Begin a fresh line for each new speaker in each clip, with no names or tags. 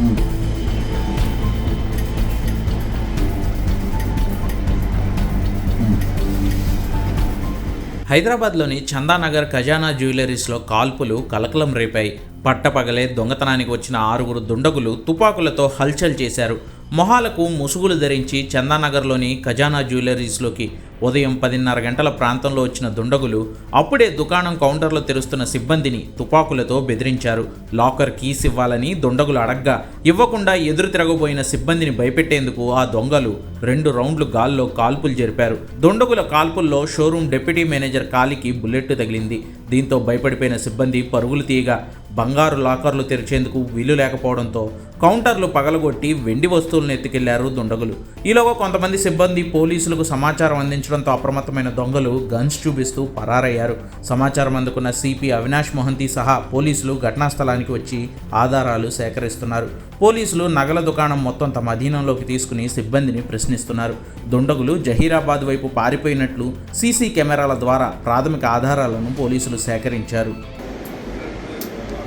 హైదరాబాద్లోని చందానగర్ ఖజానా జ్యువెలరీస్లో కాల్పులు కలకలం రేపాయి. పట్టపగలే దొంగతనానికి వచ్చిన ఆరుగురు దుండగులు తుపాకులతో హల్చల్ చేశారు. మొహాలకు ముసుగులు ధరించి చందానగర్లోని ఖజానా జ్యువెలరీస్లోకి ఉదయం పదిన్నర గంటల ప్రాంతంలో వచ్చిన దుండగులు అప్పుడే దుకాణం కౌంటర్లో తెరుస్తున్న సిబ్బందిని తుపాకులతో బెదిరించారు. లాకర్ కీస్ ఇవ్వాలని దుండగులు అడగ్గా ఇవ్వకుండా ఎదురు తిరగబోయిన సిబ్బందిని భయపెట్టేందుకు ఆ దొంగలు రెండు రౌండ్లు గాల్లో కాల్పులు జరిపారు. దుండగుల కాల్పుల్లో షోరూం డిప్యూటీ మేనేజర్ కాలికి బుల్లెట్ తగిలింది. దీంతో భయపడిపోయిన సిబ్బంది పరుగులు తీయగా బంగారు లాకర్లు తెరిచేందుకు వీలు లేకపోవడంతో కౌంటర్లు పగలగొట్టి వెండి వస్తువులను ఎత్తుకెళ్ళారు దుండగులు. ఈలోగా కొంతమంది సిబ్బంది పోలీసులకు సమాచారం అందించడంతో అప్రమత్తమైన దొంగలు గన్స్ చూపిస్తూ పరారయ్యారు. సమాచారం అందుకున్న సిపి అవినాష్ మొహంతి సహా పోలీసులు ఘటనా స్థలానికి వచ్చి ఆధారాలు సేకరిస్తున్నారు. పోలీసులు నగల దుకాణం మొత్తం తమ అధీనంలోకి తీసుకుని సిబ్బందిని ప్రశ్నిస్తున్నారు. దుండగులు జహీరాబాద్ వైపు పారిపోయినట్లు సీసీ కెమెరాల ద్వారా ప్రాథమిక ఆధారాలను పోలీసులు సేకరించారు.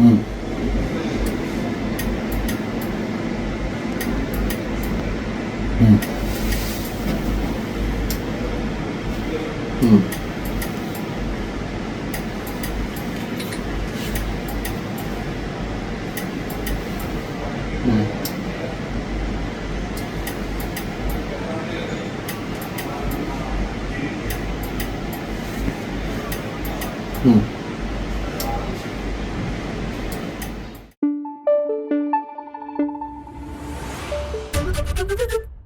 Hmm. Hmm. Hmm. Thank you.